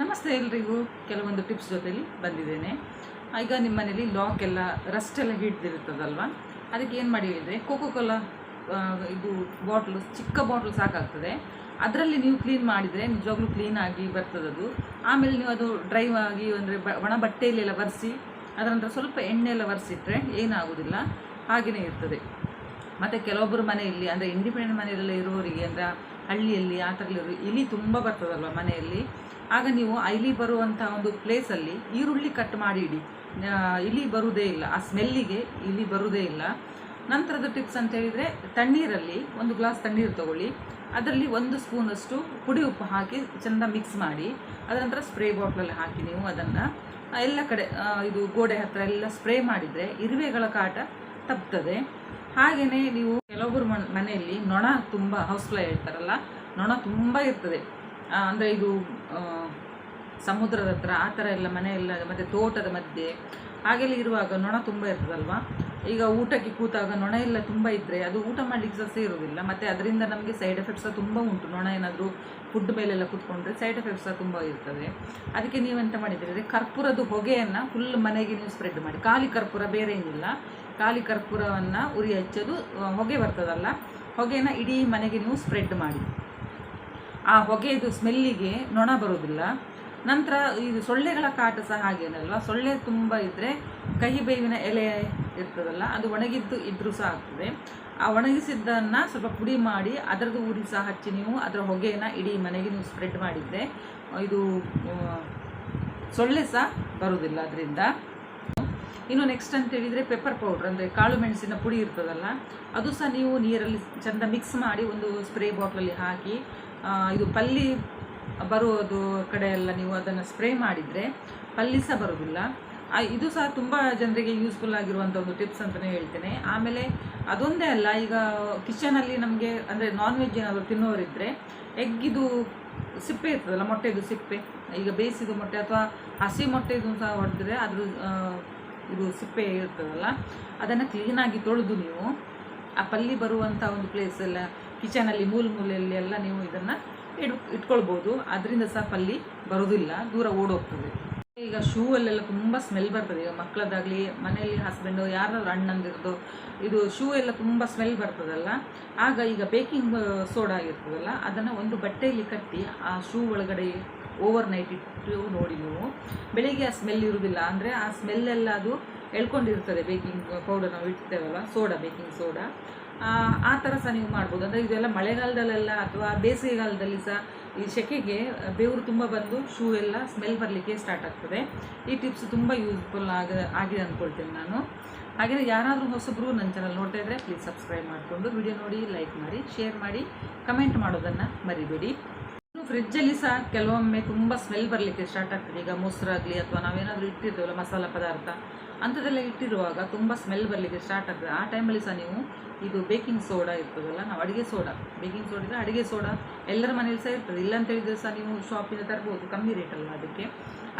ನಮಸ್ತೆ ಎಲ್ರಿಗೂ. ಕೆಲವೊಂದು ಟಿಪ್ಸ್ ಜೊತೆಲಿ ಬಂದಿದ್ದೇನೆ. ಈಗ ನಿಮ್ಮ ಮನೇಲಿ ಲಾಕ್ ಎಲ್ಲ ರಸ್ಟ್ ಎಲ್ಲ ಹಿಡ್ದಿರ್ತದಲ್ವ ಅದಕ್ಕೆ ಏನು ಮಾಡಿ ಹೇಳಿದರೆ ಕೋಕೋ ಕೋಲಾ ಇದು ಬಾಟ್ಲು ಚಿಕ್ಕ ಬಾಟ್ಲು ಸಾಕಾಗ್ತದೆ ಅದರಲ್ಲಿ ನೀವು ಕ್ಲೀನ್ ಮಾಡಿದರೆ ನಿಜವಾಗ್ಲೂ ಕ್ಲೀನಾಗಿ ಬರ್ತದದು ಆಮೇಲೆ ನೀವು ಅದು ಡ್ರೈ ಆಗಿ ಅಂದರೆ ಒಣ ಬಟ್ಟೆಯಲ್ಲೆಲ್ಲ ಒರೆಸಿ ಅದರ ನಂತರ ಸ್ವಲ್ಪ ಎಣ್ಣೆ ಎಲ್ಲ ಒರೆಸಿಟ್ರೆ ಏನಾಗೋದಿಲ್ಲ. ಹಾಗೆಯೇ ಇರ್ತದೆ. ಮತ್ತು ಕೆಲವೊಬ್ಬರು ಮನೆಯಲ್ಲಿ, ಅಂದರೆ ಇಂಡಿಪೆಂಡೆಂಟ್ ಮನೆಯಲ್ಲೆಲ್ಲ ಇರೋರಿಗೆ ಅಂದರೆ ಹಳ್ಳಿಯಲ್ಲಿ ಆ ಇಲಿ ತುಂಬ ಬರ್ತದಲ್ವ ಮನೆಯಲ್ಲಿ? ಆಗ ನೀವು ಆ ಇಲಿ ಬರುವಂಥ ಒಂದು ಪ್ಲೇಸಲ್ಲಿ ಈರುಳ್ಳಿ ಕಟ್ ಮಾಡಿ ಇಡಿ. ಇಲಿ ಬರುವುದೇ ಇಲ್ಲ. ಆ ಸ್ಮೆಲ್ಲಿಗೆ ಇಲಿ ಬರುವುದೇ ಇಲ್ಲ. ನಂತರದ ಟಿಪ್ಸ್ ಅಂತ ಹೇಳಿದರೆ ತಣ್ಣೀರಲ್ಲಿ ಒಂದು ಗ್ಲಾಸ್ ತಣ್ಣೀರು ತಗೊಳ್ಳಿ. ಅದರಲ್ಲಿ ಒಂದು ಸ್ಪೂನಷ್ಟು ಪುಡಿ ಉಪ್ಪು ಹಾಕಿ ಚೆಂದ ಮಿಕ್ಸ್ ಮಾಡಿ. ಅದರ ನಂತರ ಸ್ಪ್ರೇ ಬಾಟ್ಲಲ್ಲಿ ಹಾಕಿ ನೀವು ಅದನ್ನು ಎಲ್ಲ ಕಡೆ ಇದು ಗೋಡೆ ಹತ್ತಿರ ಎಲ್ಲ ಸ್ಪ್ರೇ ಮಾಡಿದರೆ ಇರುವೆಗಳ ಕಾಟ ತಪ್ತದೆ. ಹಾಗೆಯೇ ನೀವು ಕೆಲವೊಬ್ಬರು ಮನ್- ಮನೆಯಲ್ಲಿ ನೊಣ ತುಂಬ ಹೌಸ್ ಫ್ಲೈ ಹೇಳ್ತಾರಲ್ಲ, ನೊಣ ತುಂಬ ಇರ್ತದೆ. ಅಂದರೆ ಇದು ಸಮುದ್ರದ ಹತ್ರ ಆ ಥರ ಎಲ್ಲ ಮನೆಯೆಲ್ಲ ಮತ್ತು ತೋಟದ ಮಧ್ಯೆ ಹಾಗೆಲ್ಲ ಇರುವಾಗ ನೊಣ ತುಂಬ ಇರ್ತದಲ್ವಾ? ಈಗ ಊಟಕ್ಕೆ ಕೂತಾಗ ನೊಣ ಎಲ್ಲ ತುಂಬ ಇದ್ದರೆ ಅದು ಊಟ ಮಾಡಲಿಕ್ಕೆ ಸಹ ಇರೋದಿಲ್ಲ ಮತ್ತು ಅದರಿಂದ ನಮಗೆ ಸೈಡ್ ಎಫೆಕ್ಟ್ಸ್ ಸಹ ತುಂಬ ಉಂಟು. ನೊಣ ಏನಾದರೂ ಫುಡ್ ಮೇಲೆಲ್ಲ ಕೂತ್ಕೊಂಡ್ರೆ ಸೈಡ್ ಎಫೆಕ್ಟ್ಸ್ ಸಹ ತುಂಬ ಇರ್ತದೆ. ಅದಕ್ಕೆ ನೀವು ಎಂತ ಮಾಡಿದ್ದೀರಿ ಕರ್ಪೂರದ ಹೊಗೆಯನ್ನು ಫುಲ್ ಮನೆಗೆ ನೀವು ಸ್ಪ್ರೆಡ್ ಮಾಡಿ. ಖಾಲಿ ಕರ್ಪೂರ ಬೇರೆ ಏನಿಲ್ಲ. ಖಾಲಿ ಕರ್ಪೂರವನ್ನು ಉರಿ ಹಚ್ಚೋದು ಹೊಗೆ ಬರ್ತದಲ್ಲ, ಹೊಗೆನ ಇಡೀ ಮನೆಗೆ ನೀವು ಸ್ಪ್ರೆಡ್ ಮಾಡಿ. ಆ ಹೊಗೆದು ಸ್ಮೆಲ್ಲಿಗೆ ನೊಣ ಬರೋದಿಲ್ಲ ನಂತರ ಇದು ಸೊಳ್ಳೆಗಳ ಕಾಟ ಸಹ ಹಾಗೇನಲ್ವಾ? ಸೊಳ್ಳೆ ತುಂಬ ಇದ್ದರೆ ಕಹಿ ಬೇವಿನ ಎಲೆ ಇರ್ತದಲ್ಲ, ಅದು ಒಣಗಿದ್ದು ಇದ್ದರೂ ಸಹ ಆಗ್ತದೆ. ಆ ಒಣಗಿಸಿದ್ದನ್ನು ಸ್ವಲ್ಪ ಪುಡಿ ಮಾಡಿ, ಅದರದ್ದು ಉರಿ ಸಹ ಹಚ್ಚಿ ನೀವು ಅದರ ಹೊಗೆಯನ್ನು ಇಡೀ ಮನೆಗೆ ನೀವು ಸ್ಪ್ರೆಡ್ ಮಾಡಿದರೆ ಇದು ಸೊಳ್ಳೆ ಸಹ ಬರೋದಿಲ್ಲ ಅದರಿಂದ ಇನ್ನು ನೆಕ್ಸ್ಟ್ ಅಂತ ಹೇಳಿದರೆ ಪೆಪ್ಪರ್ ಪೌಡ್ರ್ ಅಂದರೆ ಕಾಳು ಮೆಣಸಿನ ಪುಡಿ ಇರ್ತದಲ್ಲ, ಅದು ಸಹ ನೀವು ನೀರಲ್ಲಿ ಚೆಂದ ಮಿಕ್ಸ್ ಮಾಡಿ ಒಂದು ಸ್ಪ್ರೇ ಬಾಟ್ಲಲ್ಲಿ ಹಾಕಿ ಇದು ಪಲ್ಲಿ ಬರುವುದು ಕಡೆ ಎಲ್ಲ ನೀವು ಅದನ್ನು ಸ್ಪ್ರೇ ಮಾಡಿದರೆ ಪಲ್ಲಿ ಸಹ ಬರೋದಿಲ್ಲ. ಇದು ಸಹ ತುಂಬ ಜನರಿಗೆ ಯೂಸ್ಫುಲ್ ಆಗಿರುವಂಥ ಒಂದು ಟಿಪ್ಸ್ ಅಂತಲೇ ಹೇಳ್ತೇನೆ. ಆಮೇಲೆ ಅದೊಂದೇ ಅಲ್ಲ, ಈಗ ಕಿಚನಲ್ಲಿ ನಮಗೆ ಅಂದರೆ ನಾನ್ ವೆಜ್ ಏನಾದರೂ ತಿನ್ನೋರಿದ್ದರೆ ಎಗ್ಗಿದು ಸಿಪ್ಪೆ ಇರ್ತದಲ್ಲ, ಮೊಟ್ಟೆದು ಸಿಪ್ಪೆ, ಈಗ ಬೇಯಿಸಿದ ಮೊಟ್ಟೆ ಅಥವಾ ಹಸಿ ಮೊಟ್ಟೆದು ಸಹ ಹೊಡೆದ್ರೆ ಅದ್ರ ಇದು ಸಿಪ್ಪೆ ಇರ್ತದಲ್ಲ, ಅದನ್ನು ಕ್ಲೀನಾಗಿ ತೊಳೆದು ನೀವು ಆ ಪಲ್ಲಿ ಬರುವಂಥ ಒಂದು ಪ್ಲೇಸ್ ಎಲ್ಲ ಕಿಚನಲ್ಲಿ ಮೂಲ ಮೂಲೆಯಲ್ಲಿ ಎಲ್ಲ ನೀವು ಇದನ್ನು ಇಡ್, ಇಟ್ಕೊಳ್ಬೋದು. ಅದರಿಂದ ಸಹ ಪಲ್ಲಿ ಬರೋದಿಲ್ಲ, ದೂರ ಓಡೋಗ್ತದೆ. ಈಗ ಶೂ ಅಲ್ಲೆಲ್ಲ ತುಂಬ ಸ್ಮೆಲ್ ಬರ್ತದೆ. ಈಗ ಮಕ್ಕಳದಾಗಲಿ, ಮನೆಯಲ್ಲಿ ಹಸ್ಬೆಂಡು ಯಾರಾದ್ರೂ ಅಣ್ಣಂದಿರ್ದು, ಇದು ಶೂ ಎಲ್ಲ ತುಂಬ ಸ್ಮೆಲ್ ಬರ್ತದಲ್ಲ. ಆಗ ಈಗ ಬೇಕಿಂಗ್ ಸೋಡಾ ಇರ್ತದಲ್ಲ ಅದನ್ನು ಒಂದು ಬಟ್ಟೆಯಲ್ಲಿ ಕಟ್ಟಿ ಆ ಶೂ ಒಳಗಡೆ ಓವರ್ ನೈಟ್ ಇಟ್ಟು ನೋಡಿ ನೀವು. ಬೆಳಿಗ್ಗೆ ಆ ಸ್ಮೆಲ್ ಇರುವುದಿಲ್ಲ ಅಂದರೆ ಆ ಸ್ಮೆಲ್ಲೆಲ್ಲ ಅದು ಎಳ್ಕೊಂಡಿರ್ತದೆ ಬೇಕಿಂಗ್ ಪೌಡರ್ ನಾವು ಇಡ್ತೇವಲ್ಲ ಸೋಡಾ ಬೇಕಿಂಗ್ ಸೋಡಾ ಆ, ಥರ ಸಹ ನೀವು ಮಾಡ್ಬೋದು. ಅಂದರೆ ಇದೆಲ್ಲ ಮಳೆಗಾಲದಲ್ಲೆಲ್ಲ ಅಥವಾ ಬೇಸಿಗೆಗಾಲದಲ್ಲಿ ಸಹ ಈ ಸೆಕೆಗೆ ಬೆವರು ತುಂಬ ಬಂದು ಶೂ ಎಲ್ಲ ಸ್ಮೆಲ್ ಬರಲಿಕ್ಕೆ ಸ್ಟಾರ್ಟ್ ಆಗ್ತದೆ. ಈ ಟಿಪ್ಸ್ ತುಂಬ ಯೂಸ್ಫುಲ್ ಆಗ ಆಗಿದೆ ಅಂದ್ಕೊಳ್ತೇನೆ ನಾನು. ಹಾಗೆ ಯಾರಾದರೂ ಹೊಸಬ್ರು ನನ್ನ ಚಾನಲ್ ನೋಡ್ತಾ ಇದ್ದರೆ ಪ್ಲೀಸ್ ಸಬ್ಸ್ಕ್ರೈಬ್ ಮಾಡಿಕೊಂಡು ವಿಡಿಯೋ ನೋಡಿ ಲೈಕ್ ಮಾಡಿ ಶೇರ್ ಮಾಡಿ ಕಮೆಂಟ್ ಮಾಡೋದನ್ನು ಮರಿಬೇಡಿ. ಫ್ರಿಜ್ಜಲ್ಲಿ ಸಹ ಕೆಲವೊಮ್ಮೆ ತುಂಬ ಸ್ಮೆಲ್ ಬರಲಿಕ್ಕೆ ಸ್ಟಾರ್ಟ್ ಆಗ್ತದೆ. ಈಗ ಮೊಸರಾಗಲಿ ಅಥವಾ ನಾವೇನಾದರೂ ಇಟ್ಟಿರ್ತೇವಲ್ಲ ಮಸಾಲ ಪದಾರ್ಥ, ಅಂಥದ್ದೆಲ್ಲ ಇಟ್ಟಿರುವಾಗ ತುಂಬ ಸ್ಮೆಲ್ ಬರಲಿಕ್ಕೆ ಸ್ಟಾರ್ಟ್ ಆಗ್ತದೆ. ಆ ಟೈಮಲ್ಲಿ ಸಹ ನೀವು ಇದು ಬೇಕಿಂಗ್ ಸೋಡಾ ಇರ್ತದಲ್ಲ, ನಾವು ಅಡುಗೆ ಸೋಡಾ ಬೇಕಿಂಗ್ ಸೋಡಾ ಇದ್ರೆ ಅಡುಗೆ ಸೋಡಾ ಎಲ್ಲರ ಮನೇಲಿ ಸಹ ಇರ್ತದೆ. ಇಲ್ಲ ಅಂತ ಸಹ ನೀವು ಶಾಪಿಂದ ತರ್ಬೋದು, ಕಮ್ಮಿ ರೇಟಲ್ಲ ಅದಕ್ಕೆ.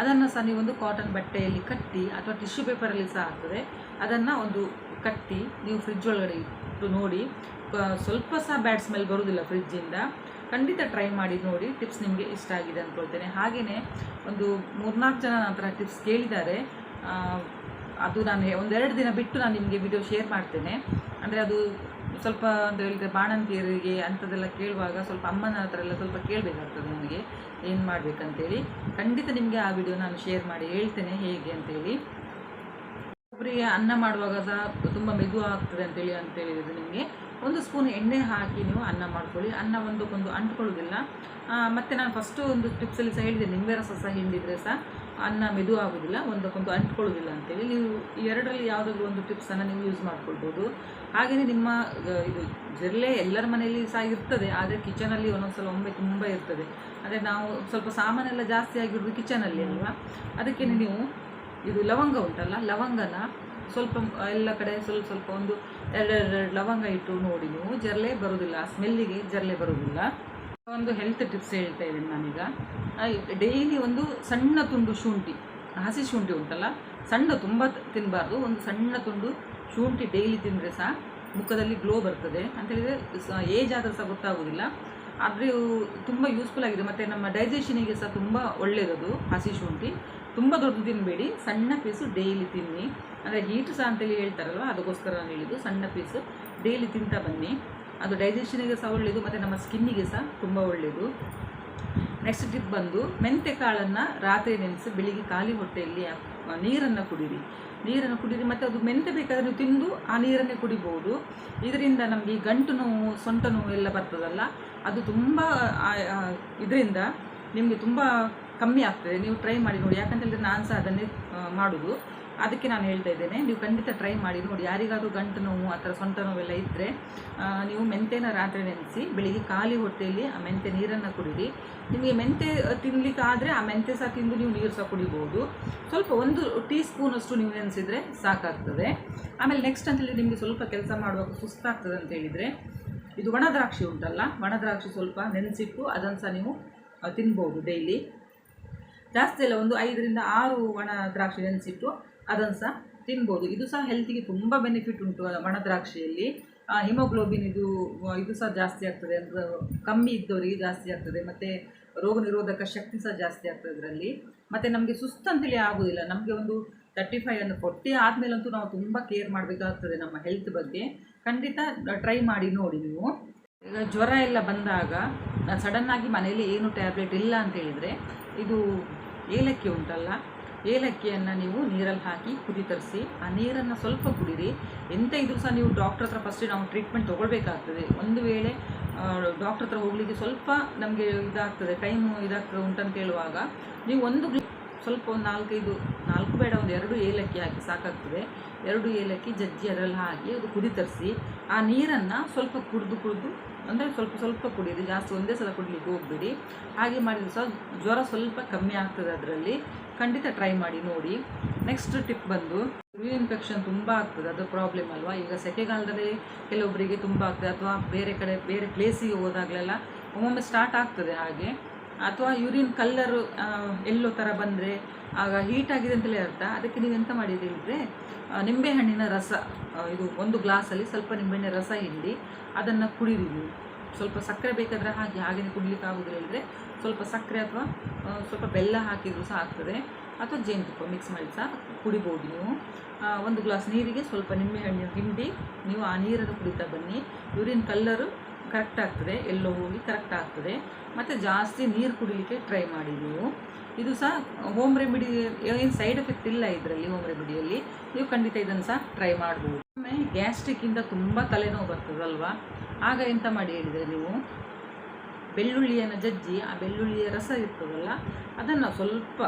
ಅದನ್ನು ಸಹ ನೀವು ಒಂದು ಕಾಟನ್ ಬಟ್ಟೆಯಲ್ಲಿ ಕಟ್ಟಿ ಅಥವಾ ಟಿಶ್ಯೂ ಪೇಪರಲ್ಲಿ ಸಹ ಆಗ್ತದೆ. ಅದನ್ನು ಒಂದು ಕಟ್ಟಿ ನೀವು ಫ್ರಿಜ್ ಒಳಗಡೆ ಇಟ್ಟು ನೋಡಿ. ಸ್ವಲ್ಪ ಸಹ ಬ್ಯಾಡ್ ಸ್ಮೆಲ್ ಬರೋದಿಲ್ಲ ಫ್ರಿಜ್ಜಿಂದ ಖಂಡಿತ ಟ್ರೈ ಮಾಡಿ ನೋಡಿ ಟಿಪ್ಸ್ ನಿಮಗೆ ಇಷ್ಟ ಆಗಿದೆ ಅಂದ್ಕೊಳ್ತೇನೆ ಹಾಗೆಯೇ ಒಂದು ಮೂರ್ನಾಲ್ಕು ಜನ ನಂತರ ಟಿಪ್ಸ್ ಕೇಳಿದ್ದಾರೆ. ಅದು ನಾನು ಒಂದೆರಡು ದಿನ ಬಿಟ್ಟು ನಾನು ನಿಮಗೆ ವಿಡಿಯೋ ಶೇರ್ ಮಾಡ್ತೇನೆ. ಅಂದರೆ ಅದು ಸ್ವಲ್ಪ ಅಂತ ಹೇಳಿದರೆ ಬಾಣಂತಿಯರಿಗೆ ಅಂಥದ್ದೆಲ್ಲ ಕೇಳುವಾಗ ಸ್ವಲ್ಪ ಅಮ್ಮನ ಹತ್ರ ಎಲ್ಲ ಸ್ವಲ್ಪ ಕೇಳಬೇಕಾಗ್ತದೆ ನನಗೆ ಏನು ಮಾಡಬೇಕಂತೇಳಿ. ಖಂಡಿತ ನಿಮಗೆ ಆ ವಿಡಿಯೋ ನಾನು ಶೇರ್ ಮಾಡಿ ಹೇಳ್ತೇನೆ ಹೇಗೆ ಅಂತೇಳಿ. ಒಬ್ಬರಿಗೆ ಅನ್ನ ಮಾಡುವಾಗ ಸಹ ತುಂಬ ಮೆದು ಆಗ್ತದೆ ಅಂತೇಳಿ ಅಂತ ಹೇಳಿದ್ರೆ ನಿಮಗೆ. ಒಂದು ಸ್ಪೂನ್ ಎಣ್ಣೆ ಹಾಕಿ ನೀವು ಅನ್ನ ಮಾಡ್ಕೊಳ್ಳಿ. ಅನ್ನ ಒಂದಕ್ಕೊಂದು ಅಂಟ್ಕೊಳ್ಳೋದಿಲ್ಲ. ಮತ್ತು ನಾನು ಫಸ್ಟು ಒಂದು ಟಿಪ್ಸಲ್ಲಿ ಸಹ ಹೇಳಿದೆ. ನಿಂಬೆ ರಸ ಸಹ ಹಿಂಡಿದರೆ ಸಹ ಅನ್ನ ಮೆದು ಆಗೋದಿಲ್ಲ. ಒಂದಕ್ಕೊಂದು ಅಂಟ್ಕೊಳ್ಳೋದಿಲ್ಲ ಅಂತೇಳಿ. ನೀವು ಎರಡರಲ್ಲಿ ಯಾವುದಾದ್ರೂ ಒಂದು ಟಿಪ್ಸನ್ನು ನೀವು ಯೂಸ್ ಮಾಡ್ಕೊಳ್ಬೋದು. ಹಾಗೆಯೇ ನಿಮ್ಮ ಇದು ಜಿರಳೆ ಎಲ್ಲರ ಮನೆಯಲ್ಲಿ ಸಹ ಇರ್ತದೆ. ಆದರೆ ಕಿಚನಲ್ಲಿ ಒಂದೊಂದ್ಸಲ ಒಮ್ಮೆ ತುಂಬ ಇರ್ತದೆ. ಅಂದರೆ ನಾವು ಸ್ವಲ್ಪ ಸಾಮಾನೆಲ್ಲ ಜಾಸ್ತಿ ಆಗಿರೋದು ಕಿಚನಲ್ಲಿ ಅಲ್ವಾ? ಅದಕ್ಕೆ ನೀವು, ಇದು ಲವಂಗ ಉಂಟಲ್ಲ, ಲವಂಗನ ಸ್ವಲ್ಪ, ಎಲ್ಲ ಕಡೆ ಸ್ವಲ್ಪ ಸ್ವಲ್ಪ ಒಂದು ಎರಡೆರಡು ಲವಂಗ ಇಟ್ಟು ನೋಡಿ ನೀವು. ಜರ್ಲೆ ಬರೋದಿಲ್ಲ ಸ್ಮೆಲ್ಲಿಗೆ ಜರ್ಲೆ ಬರೋದಿಲ್ಲ ಒಂದು ಹೆಲ್ತ್ ಟಿಪ್ಸ್ ಹೇಳ್ತಾ ಇದ್ದೀನಿ ನಾನೀಗ. ಡೈಲಿ ಒಂದು ಸಣ್ಣ ತುಂಡು ಶುಂಠಿ, ಹಸಿ ಶುಂಠಿ ಉಂಟಲ್ಲ, ಸಣ್ಣ ತುಂಬ ತಿನ್ನಬಾರ್ದು ಒಂದು ಸಣ್ಣ ತುಂಡು ಶುಂಠಿ ಡೈಲಿ ತಿಂದರೆ ಸಹ ಮುಖದಲ್ಲಿ ಗ್ಲೋ ಬರ್ತದೆ. ಅಂತ ಹೇಳಿದರೆ ಏಜ್ ಆದರೂ ಸಹ ಗೊತ್ತಾಗೋದಿಲ್ಲ ಆದರೆ ತುಂಬ ಯೂಸ್ಫುಲ್ ಆಗಿದೆ. ಮತ್ತು ನಮ್ಮ ಡೈಜೆಷನಿಗೆ ಸಹ ತುಂಬ ಒಳ್ಳೆಯದು ಹಸಿ ಶುಂಠಿ. ತುಂಬ ದೊಡ್ಡದು ತಿನ್ನಬೇಡಿ ಸಣ್ಣ ಪೀಸು ಡೈಲಿ ತಿನ್ನಿ. ಅಂದರೆ ಹೀಟ್ ಸಹ ಅಂತೇಳಿ ಹೇಳ್ತಾರಲ್ವ? ಅದಕ್ಕೋಸ್ಕರ ನಾನು ಹೇಳಿದ್ದು. ಸಣ್ಣ ಪೀಸು ಡೈಲಿ ತಿಂತಾ ಬನ್ನಿ. ಅದು ಡೈಜೆಷನಿಗೆ ಸಹ ಒಳ್ಳೆಯದು ಮತ್ತು ನಮ್ಮ ಸ್ಕಿನ್ನಿಗೆ ಸಹ ತುಂಬ ಒಳ್ಳೆಯದು ನೆಕ್ಸ್ಟ್ ಟಿಪ್ ಬಂದು ಮೆಂತೆ ಕಾಳನ್ನು ರಾತ್ರಿ ನೆನೆಸಿ ಬೆಳಿಗ್ಗೆ ಖಾಲಿ ಹೊಟ್ಟೆಯಲ್ಲಿ ನೀರನ್ನು ಕುಡೀರಿ. ನೀರನ್ನು ಕುಡೀರಿ, ಮತ್ತು ಅದು ಮೆಂತೆ ಬೇಕಾದರೆ ನೀವು ತಿಂದು ಆ ನೀರನ್ನೇ ಕುಡಿಬೋದು. ಇದರಿಂದ ನಮಗೆ ಗಂಟು ನೋವು, ಸೊಂಟ ನೋವು ಎಲ್ಲ ಬರ್ತದಲ್ಲ? ಅದು ತುಂಬ ಇದರಿಂದ ನಿಮಗೆ ತುಂಬ ಕಮ್ಮಿ ಆಗ್ತದೆ. ನೀವು ಟ್ರೈ ಮಾಡಿ ನೋಡಿ. ಯಾಕಂತ ಹೇಳಿದ್ರೆ ನಾನು ಸಹ ಅದನ್ನೇ ಮಾಡೋದು. ಅದಕ್ಕೆ ನಾನು ಹೇಳ್ತಾ ಇದ್ದೇನೆ, ನೀವು ಖಂಡಿತ ಟ್ರೈ ಮಾಡಿ ನೋಡಿ, ಯಾರಿಗಾದರೂ ಗಂಟು ನೋವು, ಆ ಥರ ಸೊಂಟ ನೋವೆಲ್ಲ ಇದ್ದರೆ ನೀವು ಮೆಂತೆನ ರಾತ್ರಿ ನೆನೆಸಿ, ಬೆಳಿಗ್ಗೆ ಖಾಲಿ ಹೊಟ್ಟೆಯಲ್ಲಿ ಆ ಮೆಂತೆ ನೀರನ್ನು ಕುಡಿರಿ. ನಿಮಗೆ ಮೆಂತೆ ತಿನ್ನಲಿಕ್ಕೆ ಆದರೆ ಆ ಮೆಂತೆ ಸಹ ತಿಂದು ನೀವು ನೀರು ಸಹ ಕುಡಿಬೋದು. ಸ್ವಲ್ಪ ಒಂದು ಟೀ ಸ್ಪೂನಷ್ಟು ನೀವು ನೆನೆಸಿದರೆ ಸಾಕಾಗ್ತದೆ. ಆಮೇಲೆ ನೆಕ್ಸ್ಟ್ ಅಂತೇಳಿ ನಿಮಗೆ ಸ್ವಲ್ಪ ಕೆಲಸ ಮಾಡುವಾಗ ಸುಸ್ತಾಗ್ತದೆ ಅಂತ ಹೇಳಿದರೆ, ಇದು ಒಣ ದ್ರಾಕ್ಷಿ ಉಂಟಲ್ಲ, ಒಣ ದ್ರಾಕ್ಷಿ ಸ್ವಲ್ಪ ನೆನೆಸಿಟ್ಟು ಅದನ್ನು ಸಹ ನೀವು ತಿನ್ಬೋದು ಡೈಲಿ ಜಾಸ್ತಿ ಅಲ್ಲ, ಒಂದು ಐದರಿಂದ ಆರು ಒಣ ದ್ರಾಕ್ಷಿ ನೆನೆಸಿಟ್ಟು ಅದನ್ನು ಸಹ ತಿನ್ಬೋದು. ಇದು ಸಹ ಹೆಲ್ತಿಗೆ ತುಂಬ ಬೆನಿಫಿಟ್ ಉಂಟು ಒಣದ್ರಾಕ್ಷಿಯಲ್ಲಿ ಹಿಮೋಗ್ಲೋಬಿನ್ ಇದು ಇದು ಸಹ ಜಾಸ್ತಿ ಆಗ್ತದೆ. ಅಂದರೆ ಕಮ್ಮಿ ಇದ್ದವರಿಗೆ ಜಾಸ್ತಿ ಆಗ್ತದೆ. ಮತ್ತು ರೋಗ ನಿರೋಧಕ ಶಕ್ತಿ ಸಹ ಜಾಸ್ತಿ ಆಗ್ತದೆ ಇದರಲ್ಲಿ ಮತ್ತು ನಮಗೆ ಸುಸ್ತಂತೇಳಿ ಆಗೋದಿಲ್ಲ. ನಮಗೆ ಒಂದು ತರ್ಟಿ ಫೈವನ್ನು ಫೋರ್ಟಿ ಆದಮೇಲಂತೂ ನಾವು ತುಂಬ ಕೇರ್ ಮಾಡಬೇಕಾಗ್ತದೆ ನಮ್ಮ ಹೆಲ್ತ್ ಬಗ್ಗೆ. ಖಂಡಿತ ಟ್ರೈ ಮಾಡಿ ನೋಡಿ ನೀವು. ಈಗ ಜ್ವರ ಎಲ್ಲ ಬಂದಾಗ ಸಡನ್ನಾಗಿ ಮನೆಯಲ್ಲಿ ಏನು ಟ್ಯಾಬ್ಲೆಟ್ ಇಲ್ಲ ಅಂತ ಹೇಳಿದರೆ ಇದು ಏಲಕ್ಕಿ ಉಂಟಲ್ಲ? ಏಲಕ್ಕಿಯನ್ನು ನೀವು ನೀರಲ್ಲಿ ಹಾಕಿ ಕುದಿ ತರಿಸಿ, ಆ ನೀರನ್ನು ಸ್ವಲ್ಪ ಕುಡಿರಿ. ಎಂತ ಇದ್ರೂ ಸಹ ನೀವು ಡಾಕ್ಟ್ರ್ ಹತ್ರ ಫಸ್ಟ್ ನಾವು ಟ್ರೀಟ್ಮೆಂಟ್ ತೊಗೊಳ್ಬೇಕಾಗ್ತದೆ. ಒಂದು ವೇಳೆ ಡಾಕ್ಟ್ರ್ ಹತ್ರ ಹೋಗಲಿಕ್ಕೆ ಸ್ವಲ್ಪ ನಮಗೆ ಇದಾಗ್ತದೆ ಟೈಮು ಇದಾಗ್ತದೆ ಉಂಟಂತ ಹೇಳುವಾಗ ನೀವು ಒಂದು ಸ್ವಲ್ಪ ಒಂದು ನಾಲ್ಕೈದು, ನಾಲ್ಕು ಬೇಡ, ಒಂದು ಎರಡು ಏಲಕ್ಕಿ ಹಾಕಿ ಸಾಕಾಗ್ತದೆ. ಎರಡು ಏಲಕ್ಕಿ ಜಜ್ಜಿ ಅದರಲ್ಲಿ ಹಾಕಿ ಅದು ಕುದಿ ತರಿಸಿ, ಆ ನೀರನ್ನು ಸ್ವಲ್ಪ ಕುಡಿದು ಕುಡಿದು, ಅಂದರೆ ಸ್ವಲ್ಪ ಸ್ವಲ್ಪ ಕುಡೀರಿ ಜಾಸ್ತಿ ಒಂದೇ ಸಲ ಕುಡಿಲಿಕ್ಕೆ ಹೋಗ್ಬೇಡಿ. ಹಾಗೆ ಮಾಡಿದ್ರೆ ಸಹ ಜ್ವರ ಸ್ವಲ್ಪ ಕಮ್ಮಿ ಆಗ್ತದೆ ಅದರಲ್ಲಿ. ಖಂಡಿತ ಟ್ರೈ ಮಾಡಿ ನೋಡಿ. ನೆಕ್ಸ್ಟ್ ಟಿಪ್ ಬಂದು ಯೂರಿನ್ ಇನ್ಫೆಕ್ಷನ್ ತುಂಬ ಆಗ್ತದೆ, ಅದು ಪ್ರಾಬ್ಲಮ್ ಅಲ್ವಾ? ಈಗ ಸೆಕೆಗಾಲದಲ್ಲಿ ಕೆಲವೊಬ್ಬರಿಗೆ ತುಂಬ ಆಗ್ತದೆ, ಅಥವಾ ಬೇರೆ ಕಡೆ, ಬೇರೆ ಪ್ಲೇಸಿಗೆ ಹೋದಾಗಲೆಲ್ಲ ಒಮ್ಮೊಮ್ಮೆ ಸ್ಟಾರ್ಟ್ ಆಗ್ತದೆ ಹಾಗೆ. ಅಥವಾ ಯೂರಿನ್ ಕಲ್ಲರು ಎಲ್ಲೋ ಥರ ಬಂದರೆ, ಆಗ ಹೀಟ್ ಆಗಿದೆ ಅಂತಲೇ ಅರ್ಥ. ಅದಕ್ಕೆ ನೀವು ಎಂತ ಮಾಡಿರಿ ಹೇಳಿದರೆ ನಿಂಬೆಹಣ್ಣಿನ ರಸ ಇದು ಒಂದು ಗ್ಲಾಸಲ್ಲಿ ಸ್ವಲ್ಪ ನಿಂಬೆಹಣ್ಣಿನ ರಸ ಹಿಂಡಿ, ಅದನ್ನು ಕುಡೀರಿ ಸ್ವಲ್ಪ ಸಕ್ಕರೆ ಬೇಕಾದರೆ ಹಾಗೆ ಹಾಗೆಯೇ ಕುಡಿಲಿಕ್ಕೆ ಆಗೋದಿಲ್ಲ ಹೇಳಿದರೆ ಸ್ವಲ್ಪ ಸಕ್ಕರೆ ಅಥವಾ ಸ್ವಲ್ಪ ಬೆಲ್ಲ ಹಾಕಿದರೂ ಸಹ ಆಗ್ತದೆ. ಅಥವಾ ಜೇನುತುಪ್ಪ ಮಿಕ್ಸ್ ಮಾಡಿ ಸಹ ಕುಡಿಬೋದು ನೀವು. ಒಂದು ಗ್ಲಾಸ್ ನೀರಿಗೆ ಸ್ವಲ್ಪ ನಿಂಬೆಹಣ್ಣು ಹಿಂಡಿ, ನೀವು ಆ ನೀರನ್ನು ಕುಡಿತಾ ಬನ್ನಿ. ಯೂರಿನ್ ಕಲ್ಲರು ಕರೆಕ್ಟ್ ಆಗ್ತದೆ ಎಲ್ಲೋ ಹೋಗಿ ಕರೆಕ್ಟ್ ಆಗ್ತದೆ. ಮತ್ತು ಜಾಸ್ತಿ ನೀರು ಕುಡಿಲಿಕ್ಕೆ ಟ್ರೈ ಮಾಡಿ ನೀವು. ಇದು ಸಹ ಹೋಮ್ ರೆಮಿಡಿ ಏನು ಸೈಡ್ ಎಫೆಕ್ಟ್ ಇಲ್ಲ ಇದರಲ್ಲಿ ಹೋಮ್ ರೆಮಿಡಿಯಲ್ಲಿ ನೀವು ಖಂಡಿತ ಇದನ್ನು ಸಹ ಟ್ರೈ ಮಾಡ್ಬೋದು. ಒಮ್ಮೆ ಗ್ಯಾಸ್ಟ್ರಿಕ್ಕಿಂದ ತುಂಬ ತಲೆನೋವು ಬರ್ತದಲ್ವಾ? ಆಗ ಎಂತ ಮಾಡಿ ಹೇಳಿದರೆ ನೀವು? ಬೆಳ್ಳುಳ್ಳಿಯನ್ನು ಜಜ್ಜಿ ಆ ಬೆಳ್ಳುಳ್ಳಿಯ ರಸ ಇರ್ತದಲ್ಲ, ಅದನ್ನು ಸ್ವಲ್ಪ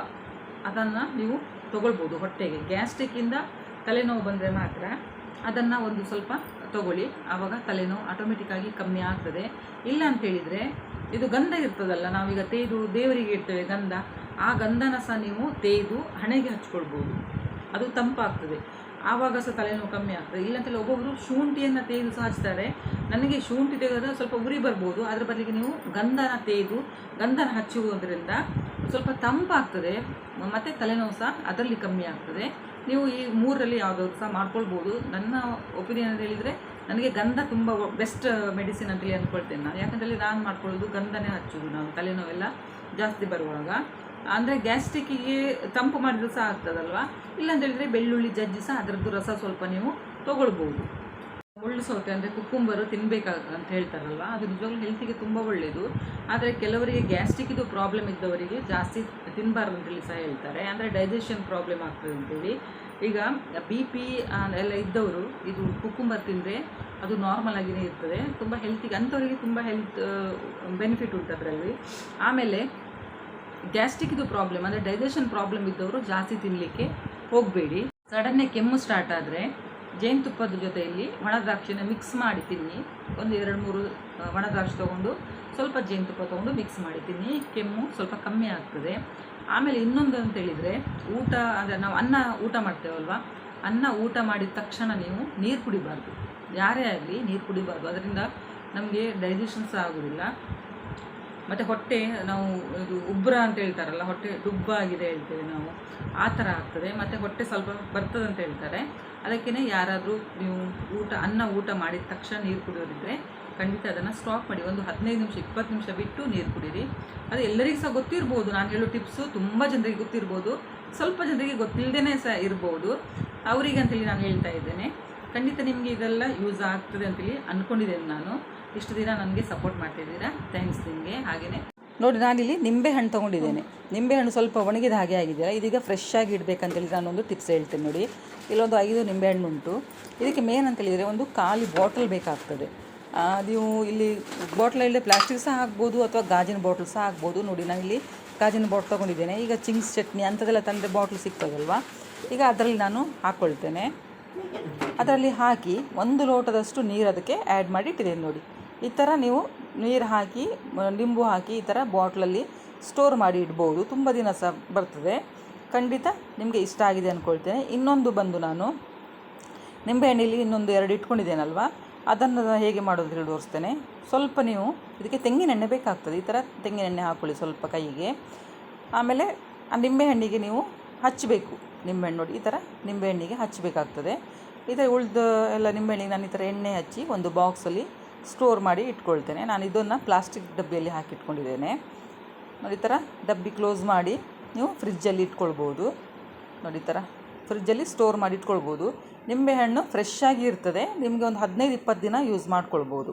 ಅದನ್ನು ನೀವು ತಗೊಳ್ಬೋದು ಹೊಟ್ಟೆಗೆ. ಗ್ಯಾಸ್ಟ್ರಿಕ್ಕಿಂದ ತಲೆನೋವು ಬಂದರೆ ಮಾತ್ರ ಅದನ್ನು ಒಂದು ಸ್ವಲ್ಪ ತಗೊಳ್ಳಿ. ಆವಾಗ ತಲೆನೋವು ಆಟೋಮೆಟಿಕ್ಕಾಗಿ ಕಮ್ಮಿ ಆಗ್ತದೆ. ಇಲ್ಲ ಅಂತೇಳಿದರೆ ಇದು ಗಂಧ ಇರ್ತದಲ್ಲ, ನಾವೀಗ ತೇಯ್ದು ದೇವರಿಗೆ ಇಡ್ತೇವೆ ಗಂಧ. ಆ ಗಂಧನ ಸಹ ನೀವು ತೇಯ್ದು ಹಣೆಗೆ ಹಚ್ಕೊಳ್ಬೋದು. ಅದು ತಂಪಾಗ್ತದೆ. ಆವಾಗ ಸಹ ತಲೆನೋವು ಕಮ್ಮಿ ಆಗ್ತದೆ. ಇಲ್ಲಂತೇಳಿ ಒಬ್ಬೊಬ್ಬರು ಶುಂಠಿಯನ್ನು ತೆಗೆದು ಸಹ ಹಚ್ತಾರೆ. ನನಗೆ ಶುಂಠಿ ತೆಗೆದ್ರೆ ಸ್ವಲ್ಪ ಉರಿ ಬರ್ಬೋದು. ಅದರ ಬದಲಿಗೆ ನೀವು ಗಂಧನ ತೆಗೆದು ಗಂಧನ ಹಚ್ಚುವುದರಿಂದ ಸ್ವಲ್ಪ ತಂಪಾಗ್ತದೆ ಮತ್ತು ತಲೆನೋವು ಸಹ ಅದರಲ್ಲಿ ಕಮ್ಮಿ ಆಗ್ತದೆ. ನೀವು ಈ ಮೂರರಲ್ಲಿ ಯಾವುದಾದ್ರು ಸಹ ಮಾಡ್ಕೊಳ್ಬೋದು. ನನ್ನ ಒಪಿನಿಯನ್ ಅಂತ ಹೇಳಿದರೆ ನನಗೆ ಗಂಧ ತುಂಬ ಬೆಸ್ಟ್ ಮೆಡಿಸಿನ್ ಅಂತೇಳಿ ಅಂದ್ಕೊಳ್ತೇನೆ ನಾನು. ಯಾಕಂತೇಳಿ ನಾನು ಮಾಡ್ಕೊಳ್ಳೋದು ಗಂಧನೇ ಹಚ್ಚೋದು ನಾವು ತಲೆನೋವೆಲ್ಲ ಜಾಸ್ತಿ ಬರುವಾಗ. ಅಂದರೆ ಗ್ಯಾಸ್ಟಿಕ್ಕಿಗೆ ತಂಪು ಮಾಡಿದ್ರು ಸಹ ಆಗ್ತದಲ್ವ? ಇಲ್ಲಾಂತೇಳಿದರೆ ಬೆಳ್ಳುಳ್ಳಿ, ಜಜ್ಜಿ ಸಹ ಅದರದ್ದು ರಸ ಸ್ವಲ್ಪ ನೀವು ತೊಗೊಳ್ಬೋದು. ಮುಳ್ಳು ಸೌತೆ ಅಂದರೆ ಕುಕ್ಕುಂಬರು ತಿನ್ನಬೇಕಾಗ ಅಂತ ಹೇಳ್ತಾರಲ್ವ? ಅದು ನಿಜವಾಗ್ಲೂ ಹೆಲ್ತಿಗೆ ತುಂಬ ಒಳ್ಳೆಯದು ಆದರೆ ಕೆಲವರಿಗೆ ಗ್ಯಾಸ್ಟ್ರಿಕ್ಕಿದು ಪ್ರಾಬ್ಲಮ್ ಇದ್ದವರಿಗೆ ಜಾಸ್ತಿ ತಿನ್ನಬಾರ್ದು ಅಂತೇಳಿ ಸಹ ಹೇಳ್ತಾರೆ. ಅಂದರೆ ಡೈಜೆಷನ್ ಪ್ರಾಬ್ಲಮ್ ಆಗ್ತದೆ ಅಂತೇಳಿ. ಈಗ ಬಿ ಪಿ ಎಲ್ಲ ಇದ್ದವರು ಇದು ಕುಕ್ಕುಂಬರ್ ತಿಂದರೆ ಅದು ನಾರ್ಮಲ್ ಆಗಿಯೇ ಇರ್ತದೆ. ತುಂಬ ಹೆಲ್ತಿಗೆ ಅಂಥವರಿಗೆ ತುಂಬ ಹೆಲ್ತ್ ಬೆನಿಫಿಟ್ ಉಂಟು ಅದರಲ್ಲಿ. ಆಮೇಲೆ ಗ್ಯಾಸ್ಟ್ರಿಕ್ದು ಪ್ರಾಬ್ಲಮ್ ಅಂದರೆ ಡೈಜೆಷನ್ ಪ್ರಾಬ್ಲಮ್ ಇದ್ದವರು ಜಾಸ್ತಿ ತಿನ್ನಲಿಕ್ಕೆ ಹೋಗಬೇಡಿ. ಸಡನ್ನೇ ಕೆಮ್ಮು ಸ್ಟಾರ್ಟ್ ಆದರೆ ಜೇನುತುಪ್ಪದ ಜೊತೆಯಲ್ಲಿ ಒಣ ದ್ರಾಕ್ಷಿನ ಮಿಕ್ಸ್ ಮಾಡಿ ತಿನ್ನಿ. ಒಂದು ಎರಡು ಮೂರು ಒಣದ್ರಾಕ್ಷಿ ಒಣ ದ್ರಾಕ್ಷಿ ತೊಗೊಂಡು ಸ್ವಲ್ಪ ಜೇನುತುಪ್ಪ ತೊಗೊಂಡು ಮಿಕ್ಸ್ ಮಾಡಿ ತಿನ್ನಿ. ಕೆಮ್ಮು ಸ್ವಲ್ಪ ಕಮ್ಮಿ ಆಗ್ತದೆ. ಆಮೇಲೆ ಇನ್ನೊಂದು ಅಂತ ಹೇಳಿದರೆ ಊಟ, ಅಂದರೆ ನಾವು ಅನ್ನ ಊಟ ಮಾಡ್ತೇವಲ್ವ? ಅನ್ನ ಊಟ ಮಾಡಿದ ತಕ್ಷಣ ನೀವು ನೀರು ಕುಡಿಬಾರ್ದು. ಯಾರೇ ಆಗಲಿ ನೀರು ಕುಡಿಬಾರ್ದು. ಅದರಿಂದ ನಮಗೆ ಡೈಜೆಷನ್ ಸಹ ಆಗೋದಿಲ್ಲ. ಮತ್ತು ಹೊಟ್ಟೆ, ನಾವು ಇದು ಉಬ್ರ ಅಂತ ಹೇಳ್ತಾರಲ್ಲ, ಹೊಟ್ಟೆ ಡುಬ್ಬಾಗಿದೆ ಹೇಳ್ತೇವೆ ನಾವು. ಆ ಥರ ಆಗ್ತದೆ. ಮತ್ತು ಹೊಟ್ಟೆ ಸ್ವಲ್ಪ ಬರ್ತದೆ ಅಂತ ಹೇಳ್ತಾರೆ. ಅದಕ್ಕೇ ಯಾರಾದರೂ ನೀವು ಊಟ, ಅನ್ನ ಊಟ ಮಾಡಿದ ತಕ್ಷಣ ನೀರು ಕುಡಿಯೋದಿದ್ದರೆ ಖಂಡಿತ ಅದನ್ನು ಸ್ಟಾಪ್ ಮಾಡಿ. ಒಂದು ಹದಿನೈದು ನಿಮಿಷ, ಇಪ್ಪತ್ತು ನಿಮಿಷ ಬಿಟ್ಟು ನೀರು ಕುಡೀರಿ. ಅದು ಎಲ್ಲರಿಗೂ ಸಹ ಗೊತ್ತಿರ್ಬೋದು. ನಾನು ಹೇಳೋ ಟಿಪ್ಸು ತುಂಬ ಜನರಿಗೆ ಗೊತ್ತಿರ್ಬೋದು. ಸ್ವಲ್ಪ ಜನರಿಗೆ ಗೊತ್ತಿಲ್ಲದೇ ಸಹ ಇರ್ಬೋದು. ಅವರಿಗೆ ಅಂತೇಳಿ ನಾನು ಹೇಳ್ತಾ ಇದ್ದೇನೆ. ಖಂಡಿತ ನಿಮಗೆ ಇದೆಲ್ಲ ಯೂಸ್ ಆಗ್ತದೆ ಅಂತೇಳಿ ಅಂದ್ಕೊಂಡಿದ್ದೇನೆ ನಾನು. ಇಷ್ಟು ದಿನ ನನಗೆ ಸಪೋರ್ಟ್ ಮಾಡ್ತಿದ್ದೀರಾ? ಥ್ಯಾಂಕ್ಸ್ ನಿಮಗೆ. ಹಾಗೆಯೇ ನೋಡಿ, ನಾನಿಲ್ಲಿ ನಿಂಬೆಹಣ್ಣು ತೊಗೊಂಡಿದ್ದೇನೆ. ನಿಂಬೆಹಣ್ಣು ಸ್ವಲ್ಪ ಒಣಗಿದ ಹಾಗೆ ಆಗಿದೆಯಲ್ಲ, ಇದೀಗ ಫ್ರೆಶ್ ಆಗಿ ನಾನು ನಾನೊಂದು ಟಿಪ್ಸ್ ಹೇಳ್ತೀನಿ ನೋಡಿ. ಇಲ್ಲೊಂದು ಐದು ನಿಂಬೆಹಣ್ಣು ಉಂಟು. ಇದಕ್ಕೆ ಮೇನ್ ಅಂತೇಳಿದರೆ ಒಂದು ಖಾಲಿ ಬಾಟಲ್ ಬೇಕಾಗ್ತದೆ. ನೀವು ಇಲ್ಲಿ ಬಾಟ್ಲಲ್ಲಿ ಪ್ಲಾಸ್ಟಿಕ್ ಸಹ ಆಗ್ಬೋದು ಅಥವಾ ಗಾಜಿನ ಬಾಟ್ಲ್ ಸಹ ಆಗ್ಬೋದು ನೋಡಿ, ನಾನಿಲ್ಲಿ ಗಾಜಿನ ಬಾಟ್ಲ್ ತೊಗೊಂಡಿದ್ದೇನೆ. ಈಗ ಚಿಂಗ್ಸ್ ಚಟ್ನಿ ಅಂಥದ್ದೆಲ್ಲ ತಂದರೆ ಬಾಟ್ಲ್ ಸಿಗ್ತದಲ್ವಾ? ಈಗ ಅದರಲ್ಲಿ ನಾನು ಹಾಕ್ಕೊಳ್ತೇನೆ ಅದರಲ್ಲಿ ಹಾಕಿ ಒಂದು ಲೋಟದಷ್ಟು ನೀರು ಅದಕ್ಕೆ ಆ್ಯಡ್ ಮಾಡಿ ಇಟ್ಟಿದ್ದೇನೆ ನೋಡಿ. ಈ ಥರ ನೀವು ನೀರು ಹಾಕಿ, ನಿಂಬು ಹಾಕಿ ಈ ಥರ ಬಾಟ್ಲಲ್ಲಿ ಸ್ಟೋರ್ ಮಾಡಿ ಇಡ್ಬೋದು. ತುಂಬ ದಿನ ಸಹ ಬರ್ತದೆ. ಖಂಡಿತ ನಿಮಗೆ ಇಷ್ಟ ಆಗಿದೆ ಅಂದ್ಕೊಳ್ತೇನೆ ಇನ್ನೊಂದು ಬಂದು ನಾನು ನಿಂಬೆಹಣ್ಣಲ್ಲಿ ಇನ್ನೊಂದು ಎರಡು ಇಟ್ಕೊಂಡಿದ್ದೇನಲ್ವ? ಅದನ್ನು ಹೇಗೆ ಮಾಡೋದು ಹೇಳಿ ತೋರಿಸ್ತೇನೆ. ಸ್ವಲ್ಪ ನೀವು ಇದಕ್ಕೆ ತೆಂಗಿನೆಣ್ಣೆ ಬೇಕಾಗ್ತದೆ. ಈ ಥರ ತೆಂಗಿನೆಣ್ಣೆ ಹಾಕ್ಕೊಳ್ಳಿ ಸ್ವಲ್ಪ ಕೈಗೆ. ಆಮೇಲೆ ಆ ನಿಂಬೆಹಣ್ಣಿಗೆ ನೀವು ಹಚ್ಚಬೇಕು ನಿಂಬೆಹಣ್ಣು ನೋಡಿ, ಈ ಥರ ನಿಂಬೆಹಣ್ಣಿಗೆ ಹಚ್ಚಬೇಕಾಗ್ತದೆ ಈ ಥರ ಉಳಿದ ಎಲ್ಲ ನಿಂಬೆಹಣ್ಣಿಗೆ ನಾನು ಈ ಥರ ಎಣ್ಣೆ ಹಚ್ಚಿ ಒಂದು ಬಾಕ್ಸಲ್ಲಿ ಸ್ಟೋರ್ ಮಾಡಿ ಇಟ್ಕೊಳ್ತೇನೆ. ನಾನು ಇದನ್ನು ಪ್ಲಾಸ್ಟಿಕ್ ಡಬ್ಬಿಯಲ್ಲಿ ಹಾಕಿಟ್ಕೊಂಡಿದ್ದೇನೆ. ನೋಡಿ ಥರ ಡಬ್ಬಿ ಕ್ಲೋಸ್ ಮಾಡಿ ನೀವು ಫ್ರಿಜ್ಜಲ್ಲಿ ಇಟ್ಕೊಳ್ಬೋದು. ನೋಡಿ ಥರ ಫ್ರಿಜ್ಜಲ್ಲಿ ಸ್ಟೋರ್ ಮಾಡಿ ಇಟ್ಕೊಳ್ಬೋದು. ನಿಂಬೆಹಣ್ಣು ಫ್ರೆಶ್ ಆಗಿ ಇರ್ತದೆ. ನಿಮಗೆ ಒಂದು ಹದಿನೈದು, ಇಪ್ಪತ್ತು ದಿನ ಯೂಸ್ ಮಾಡ್ಕೊಳ್ಬೋದು.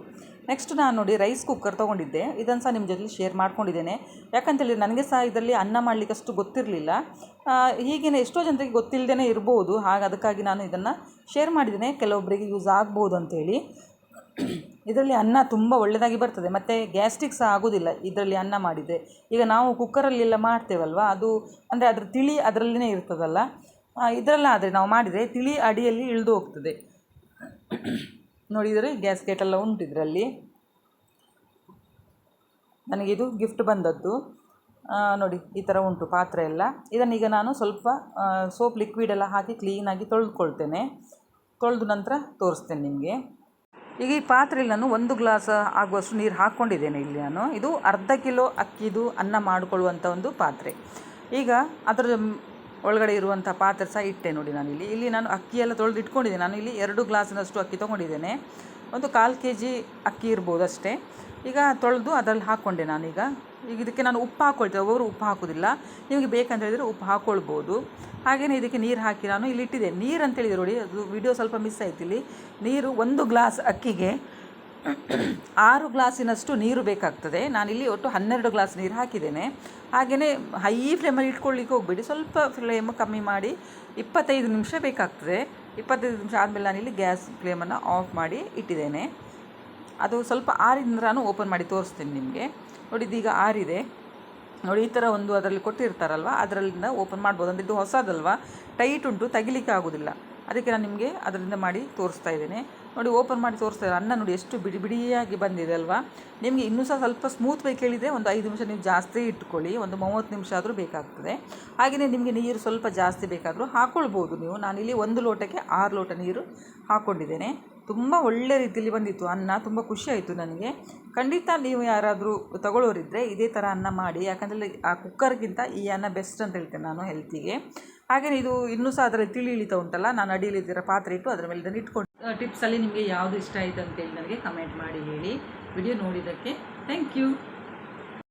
ನೆಕ್ಸ್ಟ್ ನಾನು ನೋಡಿ ರೈಸ್ ಕುಕ್ಕರ್ ತೊಗೊಂಡಿದ್ದೆ. ಇದನ್ನು ಸಹ ನಿಮ್ಮ ಜೊತೆ ಶೇರ್ ಮಾಡ್ಕೊಂಡಿದ್ದೇನೆ. ಯಾಕಂತೇಳಿ ನನಗೆ ಸಹ ಇದರಲ್ಲಿ ಅನ್ನ ಮಾಡಲಿಕ್ಕೆ ಅಷ್ಟು ಗೊತ್ತಿರಲಿಲ್ಲ ಹೀಗೇನೆ ಎಷ್ಟೋ ಜನರಿಗೆ ಗೊತ್ತಿಲ್ಲದೇ ಇರ್ಬೋದು. ಹಾಗೆ ಅದಕ್ಕಾಗಿ ನಾನು ಇದನ್ನು ಶೇರ್ ಮಾಡಿದ್ದೇನೆ. ಕೆಲವೊಬ್ಬರಿಗೆ ಯೂಸ್ ಆಗ್ಬೋದು ಅಂತೇಳಿ. ಇದರಲ್ಲಿ ಅನ್ನ ತುಂಬ ಒಳ್ಳೆಯದಾಗಿ ಬರ್ತದೆ. ಮತ್ತು ಗ್ಯಾಸ್ಟ್ರಿಕ್ ಸಹ ಆಗೋದಿಲ್ಲ ಇದರಲ್ಲಿ ಅನ್ನ ಮಾಡಿದರೆ. ಈಗ ನಾವು ಕುಕ್ಕರಲ್ಲೆಲ್ಲ ಮಾಡ್ತೇವಲ್ವ? ಅದು ಅಂದರೆ ಅದರ ತಿಳಿ ಅದರಲ್ಲೇ ಇರ್ತದಲ್ಲ. ಇದರಲ್ಲಾದರೆ ನಾವು ಮಾಡಿದರೆ ತಿಳಿ ಅಡಿಯಲ್ಲಿ ಇಳಿದು ಹೋಗ್ತದೆ. ನೋಡಿದರೆ ಗ್ಯಾಸ್ಕೆಟ್ ಎಲ್ಲ ಉಂಟು ಇದರಲ್ಲಿ. ನನಗಿದು ಗಿಫ್ಟ್ ಬಂದದ್ದು. ನೋಡಿ ಈ ಥರ ಉಂಟು ಪಾತ್ರೆ ಎಲ್ಲ. ಇದನ್ನೀಗ ನಾನು ಸ್ವಲ್ಪ ಸೋಪ್ ಲಿಕ್ವಿಡ್ ಎಲ್ಲ ಹಾಕಿ ಕ್ಲೀನಾಗಿ ತೊಳೆದುಕೊಳ್ತೇನೆ ತೊಳೆದು ನಂತರ ತೋರಿಸ್ತೇನೆ ನಿಮಗೆ. ಈಗ ಈ ಪಾತ್ರೆಯಲ್ಲಿ ನಾನು ಒಂದು ಗ್ಲಾಸ್ ಆಗುವಷ್ಟು ನೀರು ಹಾಕ್ಕೊಂಡಿದ್ದೇನೆ ಇಲ್ಲಿ ನಾನು. ಇದು ಅರ್ಧ ಕಿಲೋ ಅಕ್ಕಿದು ಅನ್ನ ಮಾಡಿಕೊಳ್ಳುವಂಥ ಒಂದು ಪಾತ್ರೆ. ಈಗ ಅದರ ಒಳಗಡೆ ಇರುವಂಥ ಪಾತ್ರೆ ಸಹ ಇಟ್ಟೆ ನೋಡಿ ನಾನು ಇಲ್ಲಿ. ಇಲ್ಲಿ ನಾನು ಅಕ್ಕಿ ಎಲ್ಲ ತೊಳೆದು ಇಟ್ಕೊಂಡಿದ್ದೇನೆ ನಾನು ಇಲ್ಲಿ ಎರಡು ಗ್ಲಾಸಿನಷ್ಟು ಅಕ್ಕಿ ತೊಗೊಂಡಿದ್ದೇನೆ. ಒಂದು ಕಾಲು ಕೆ ಜಿ ಅಕ್ಕಿ ಇರ್ಬೋದು ಅಷ್ಟೇ. ಈಗ ತೊಳೆದು ಅದರಲ್ಲಿ ಹಾಕ್ಕೊಂಡೆ ನಾನೀಗ. ಈಗ ಇದಕ್ಕೆ ನಾನು ಉಪ್ಪು ಹಾಕ್ಕೊಳ್ತೇವೆ ಒಬ್ಬೊಬ್ಬರು ಉಪ್ಪು ಹಾಕೋದಿಲ್ಲ ನಿಮಗೆ ಬೇಕಂತ ಹೇಳಿದರೆ ಉಪ್ಪು ಹಾಕ್ಕೊಳ್ಬೋದು ಹಾಗೆಯೇ ಇದಕ್ಕೆ ನೀರು ಹಾಕಿ ನಾನು ಇಲ್ಲಿ ಇಟ್ಟಿದೆ ನೀರು ಅಂತೇಳಿದ್ರು ನೋಡಿ, ಅದು ವಿಡಿಯೋ ಸ್ವಲ್ಪ ಮಿಸ್ ಆಯ್ತು ಇಲ್ಲಿ. ನೀರು ಒಂದು ಗ್ಲಾಸ್ ಅಕ್ಕಿಗೆ ಆರು ಗ್ಲಾಸಿನಷ್ಟು ನೀರು ಬೇಕಾಗ್ತದೆ. ನಾನಿಲ್ಲಿ ಒಟ್ಟು ಹನ್ನೆರಡು ಗ್ಲಾಸ್ ನೀರು ಹಾಕಿದ್ದೇನೆ. ಹಾಗೆಯೇ ಹೈ ಫ್ಲೇಮಲ್ಲಿ ಇಟ್ಕೊಳ್ಳಿಕ್ಕೆ ಹೋಗಬೇಡಿ. ಸ್ವಲ್ಪ ಫ್ಲೇಮ್ ಕಮ್ಮಿ ಮಾಡಿ ಇಪ್ಪತ್ತೈದು ನಿಮಿಷ ಬೇಕಾಗ್ತದೆ. ಇಪ್ಪತ್ತೈದು ನಿಮಿಷ ಆದಮೇಲೆ ಇಲ್ಲಿ ಗ್ಯಾಸ್ ಫ್ಲೇಮನ್ನು ಆಫ್ ಮಾಡಿ ಇಟ್ಟಿದ್ದೇನೆ. ಅದು ಸ್ವಲ್ಪ ಆರಿದ ನಾನು ಓಪನ್ ಮಾಡಿ ತೋರಿಸ್ತೀನಿ ನಿಮಗೆ. ನೋಡಿ, ಇದೀಗ ಆರಿದೆ. ನೋಡಿ, ಈ ಥರ ಒಂದು ಅದರಲ್ಲಿ ಕೊಟ್ಟಿರ್ತಾರಲ್ವ? ಅದರಲ್ಲಿಂದ ಓಪನ್ ಮಾಡ್ಬೋದು. ಅಂದರೆ ಇದು ಹೊಸದಲ್ವ? ಟೈಟ್ ಉಂಟು, ತೆಗಿಲಿಕ್ಕೆ ಆಗೋದಿಲ್ಲ. ಅದಕ್ಕೆ ನಾನು ನಿಮಗೆ ಅದರಿಂದ ಮಾಡಿ ತೋರಿಸ್ತಾ ಇದ್ದೇನೆ. ನೋಡಿ ಓಪನ್ ಮಾಡಿ ತೋರಿಸ್ತಾ ಇದ್ದಾರೆ ಅನ್ನ ನೋಡಿ, ಎಷ್ಟು ಬಿಡಿ ಬಿಡಿಯಾಗಿ ಬಂದಿದೆ ಅಲ್ವಾ? ನಿಮಗೆ ಇನ್ನೂ ಸಹ ಸ್ವಲ್ಪ ಸ್ಮೂತ್ ಬೇಕು ಹೇಳಿದರೆ ಒಂದು ಐದು ನಿಮಿಷ ನೀವು ಜಾಸ್ತಿ ಇಟ್ಕೊಳ್ಳಿ, ಒಂದು ಮೂವತ್ತು ನಿಮಿಷ ಆದರೂ ಬೇಕಾಗ್ತದೆ. ಹಾಗೆಯೇ ನಿಮಗೆ ನೀರು ಸ್ವಲ್ಪ ಜಾಸ್ತಿ ಬೇಕಾದರೂ ಹಾಕ್ಕೊಳ್ಬೋದು ನೀವು. ನಾನಿಲ್ಲಿ ಒಂದು ಲೋಟಕ್ಕೆ ಆರು ಲೋಟ ನೀರು ಹಾಕ್ಕೊಂಡಿದ್ದೇನೆ ತುಂಬ ಒಳ್ಳೆ ರೀತಿಯಲ್ಲಿ ಬಂದಿತ್ತು ಅನ್ನ, ತುಂಬ ಖುಷಿ ಆಯಿತು ನನಗೆ. ಖಂಡಿತ ನೀವು ಯಾರಾದರೂ ತಗೊಳ್ಳೋರಿದ್ದರೆ ಇದೇ ಥರ ಅನ್ನ ಮಾಡಿ, ಯಾಕಂದರೆ ಆ ಕುಕ್ಕರ್ಗಿಂತ ಈ ಅನ್ನ ಬೆಸ್ಟ್ ಅಂತ ಹೇಳ್ತೇನೆ ನಾನು ಹೆಲ್ತಿಗೆ ಹಾಗೆಯೇ ಇದು ಇನ್ನೂ ಸಹ ಅದರಲ್ಲಿ ತಿಳಿ ಇಳಿತಾ ಉಂಟಲ್ಲ, ನಾನು ಅಡಿಯಲ್ಲಿ ಇದರ ಪಾತ್ರೆ ಇಟ್ಟು ಅದರ ಮೇಲೆ ಇದನ್ನು ಇಟ್ಕೊಂಡು. ಟಿಪ್ಸಲ್ಲಿ ನಿಮಗೆ ಯಾವುದು ಇಷ್ಟ ಆಯಿತು ಅಂತೇಳಿ ನನಗೆ ಕಮೆಂಟ್ ಮಾಡಿ ಹೇಳಿ. ವಿಡಿಯೋ ನೋಡಿದ್ದಕ್ಕೆ ಥ್ಯಾಂಕ್ ಯು